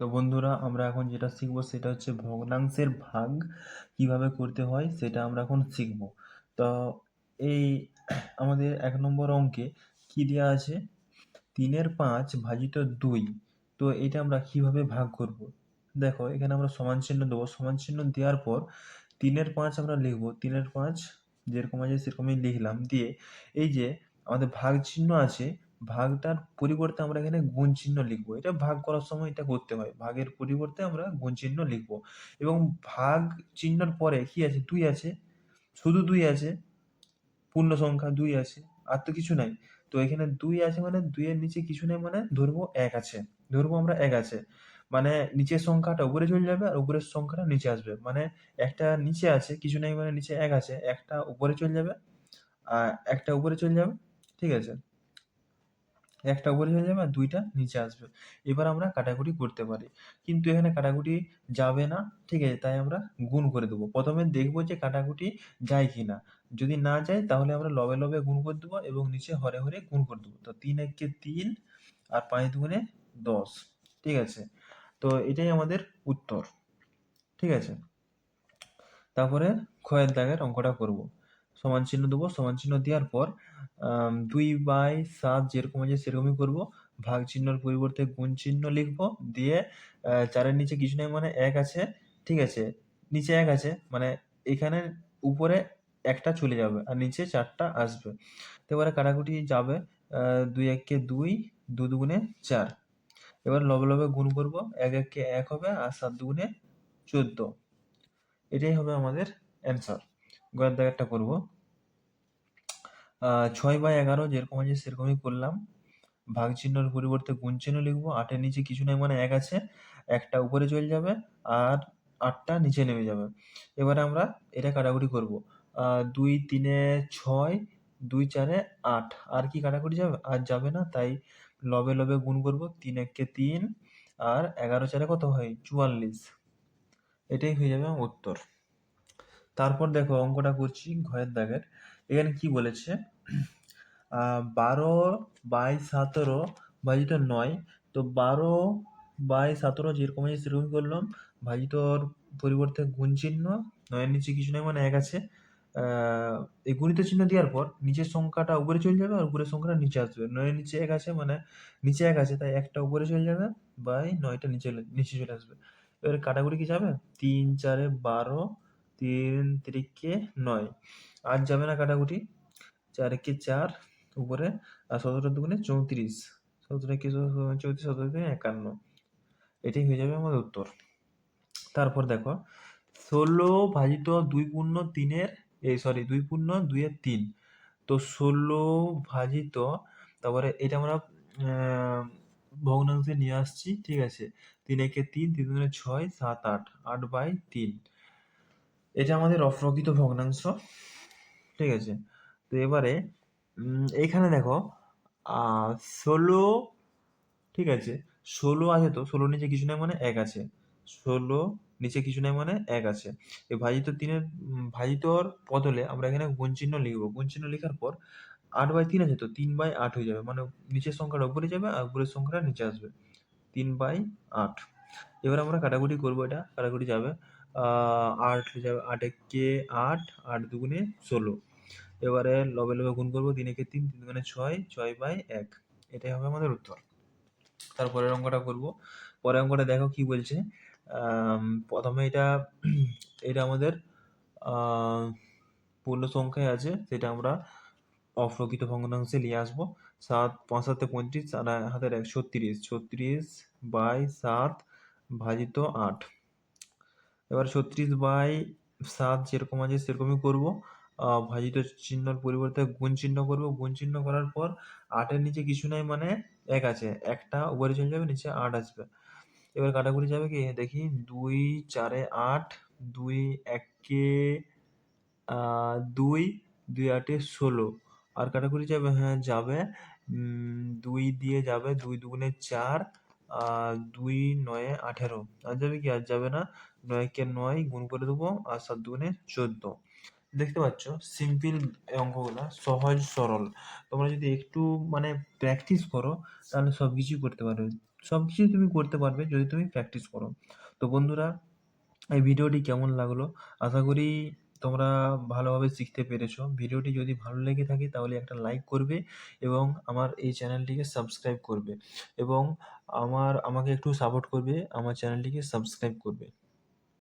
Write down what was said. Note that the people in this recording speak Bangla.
তো বন্ধুরা, আমরা এখন যেটা শিখব সেটা হচ্ছে ভগ্নাংশের ভাগ কীভাবে করতে হয় সেটা আমরা এখন শিখব। তো এই আমাদের এক নম্বর অঙ্কে কি দেওয়া আছে? তিনের পাঁচ ভাজিত দুই, তো এটা আমরা কীভাবে ভাগ করব? দেখো, এখানে আমরা সমান চিহ্ন দেবো। সমান চিহ্ন দেওয়ার পর তিনের পাঁচ আমরা লিখব। তিনের পাঁচ যেরকম আছে সেরকমই লিখলাম। দিয়ে এই যে আমাদের ভাগ চিহ্ন আছে ভাগটার পরিবর্তে আমরা এখানে গুণ চিহ্ন লিখব। এটা ভাগ করার সময় এটা করতে হয়। ভাগের পরিবর্তে আমরা গুণ চিহ্ন লিখব। এবং ভাগ চিহ্নর পরে কি আছে? দুই আছে। শুধু দুই আছে। পূর্ণ সংখ্যা দুই আছে। আর তো কিছু নাই। তো এখানে দুই আছে মানে দুইয়ের নিচে কিছু নেই মানে ধরবো এক আছে। ধরবো আমরা এক আছে। মানে নিচের সংখ্যাটা উপরে চলে যাবে আর উপরের সংখ্যাটা নিচে আসবে। মানে একটা নিচে আছে, কিছু নেই মানে নিচে এক আছে। একটা উপরে চলে যাবে আর একটা উপরে চলে যাবে। ঠিক আছে? একটা উপরে চলে যাবে আর দুইটা নিচে আসবে। এবার আমরা কাটাকুটি করতে পারি। কিন্তু এখানে কাটাকুটি যাবে না, ঠিক আছে? তাই আমরা গুণ করে দেবো। প্রথমে দেখব যে কাটাকুটি যায় কি না যদি না যায়, তাহলে আমরা লবে লবে গুণ করে দেবো এবং নিচে হরে হরে গুণ করে দেবো। তো তিন একে তিন আর পাঁচ দুগুণে দশ, ঠিক আছে? তো এটাই আমাদের উত্তর, ঠিক আছে? তারপরে ক্ষয়ের দাগের অঙ্কটা করব। সমান চিহ্ন দেবো, সমান চিহ্ন দেওয়ার পর দুই বাই সাত যেরকম আছে সেরকমই করব। ভাগ চিহ্নর পরিবর্তে গুণ চিহ্ন লিখব, দিয়ে চারের নিচে কিছু নেই মানে এক আছে, ঠিক আছে? নিচে এক আছে মানে এখানে উপরে একটা চলে যাবে আর নিচে চারটা আসবে। তো এবারে কাটাকুটি যাবে দুই এককে দুই, দু দুগুণে চার। এবার লবে লবে গুণ করব, এক এককে এক হবে আর সাত দুগুণে চোদ্দ। এটাই হবে আমাদের অ্যান্সার গয়ের দাগেরটা করব। ছয় বাই এগারো যেরকম আছে সেরকমই করলাম। ভাগ চিহ্নর পরিবর্তে গুণ চিহ্ন লিখব। আটের নিচে কিছু নাই মানে এক আছে। একটা উপরে চলে যাবে আর আটটা নিচে নেমে যাবে। এবারে আমরা এটা কাটাকুটি করব। দুই, তিনে ছয়, দুই, চারে আট। আর কি কাটাকুটি যাবে? আর যাবে না, তাই লবে লবে গুণ করব। তিন এককে তিন আর এগারো চারে কত হয়? চুয়াল্লিশ। এটাই হয়ে যাবে উত্তর। তারপর দেখো অঙ্কটা করছি ঘয়ের দাগের। এখানে কি বলেছে? বারো বাই সতেরো ভাজিত নয়। তো বারো বাই সতেরো যেরকম আছে সেরকমই করলাম। ভাজিতর পরিবর্তে গুণ চিহ্ন, নয়ের নিচে কিছু নয় মানে এক আছে। এই গুণিত চিহ্ন দেওয়ার পর নিচের সংখ্যাটা উপরে চলে যাবে আর উপরের সংখ্যাটা নিচে আসবে। নয়ের নিচে এক আছে মানে নিচে এক আছে, তাই একটা উপরে চলে যাবে বাই নয়টা নিচে নিচে চলে আসবে। এবার কাটাকুটি কি যাবে? তিন, চারে বারো তিন তিরিকে নয়। আর যাবে না কাটাকুটি? চার একে চার, উপরে, আর সতেরো দুগুণে চৌত্রিশ। সতেরো একে চৌত্রিশ, সতেরো দুগুণে একান্ন। এটাই হয়ে যাবে আমাদের উত্তর। তারপর দেখো, ষোলো ভাজিত দুই পূর্ণ তিনের এই সরি দুই পূর্ণ দুইয়ের তিন। তো ষোলো ভাজিত, তারপরে এটা আমরা ভগ্নাংশে নিয়ে আসছি, ঠিক আছে? তিন একে তিন তিন দুগুণে ছয়, সাত আট আট বাই তিন। এটা আমাদের অপ্রকৃত ভগ্নাংশ, ঠিক আছে? তো এবারে এইখানে দেখো ষোলো, ঠিক আছে? ষোলো আছে তো? ষোলো নিচে কিছু নাই মানে এক আছে। ষোলো নিচে কিছু নাই মানে এক আছে। এই ভাজিত তিনের ভাজিতর বদলে আমরা এখানে গুণ চিহ্ন লিখব। গুণ চিহ্ন লেখার পর আট বাই তিন আছে তো? তিন বাই আট হয়ে যাবে। মানে নিচের সংখ্যাটা উপরে যাবে আর উপরের সংখ্যাটা নিচে আসবে। তিন বাই আট। এবার আমরা কাটাকুটি করব এটা। কাটাকুটি যাবে। আট যাবে আট একে আট আট দুগুণে ষোলো। এবারে লবে লবে গুণ করব, তিন একে তিন তিন দুগুণে ছয় ছয় বাই এক। এটাই হবে আমাদের উত্তর। তারপরের অঙ্কটা করব। পরের অঙ্কটা দেখো কি বলছে। প্রথমে এটা এটা আমাদের পূর্ণ সংখ্যায় আছে, সেটা আমরা অপ্রকৃত ভগ্নাংশে নিয়ে আসব। সাত, পাঁচ, সাতে পঁয়ত্রিশ আর হাতের এক, ছত্রিশ। ছত্রিশ বাই সাত ভাজিত আট। এবার ছত্রিশ বাই সাত যেরকম আছে সেরকমই করব। ভাজিত চিহ্নর পরিবর্তে গুণ চিহ্ন করব। গুণ চিহ্ন করার পর আটের নিচে কিছু নাই মানে এক আছে। একটা উপরে চলে যাবে, নিচে আট আসবে। এবার কাটাকুটি যাবে কি? দেখি, দুই, চারে আট, দুই, একে দুই দুই, আটে ষোলো। আর কাটাকুটি যাবে হ্যাঁ যাবে দুই দিয়ে যাবে, দুই দুগুণে চার দুই নয়ে আঠেরো। আর যাবে কি? আর যাবে না। নয়কে নয় গুণ করে দেবো আর সাত দুগুণে চোদ্দ। দেখতে পাচ্ছ? সিম্পল অঙ্কগুলো। সহজ, সরল। তোমরা যদি একটু মানে প্র্যাকটিস করো, তাহলে সব কিছুই করতে পারবে। সব কিছুই তুমি করতে পারবে যদি তুমি প্র্যাকটিস করো। তো বন্ধুরা, এই ভিডিওটি কেমন লাগল? আশা করি তোমরা ভালোভাবে শিখতে পেরেছ। ভিডিওটি যদি ভালো লেগে থাকে তাহলে একটা লাইক করবে এবং আমার এই চ্যানেলটিকে সাবস্ক্রাইব করবে এবং আমার, আমাকে একটু সাপোর্ট করবে, আমার চ্যানেলটিকে সাবস্ক্রাইব করবে।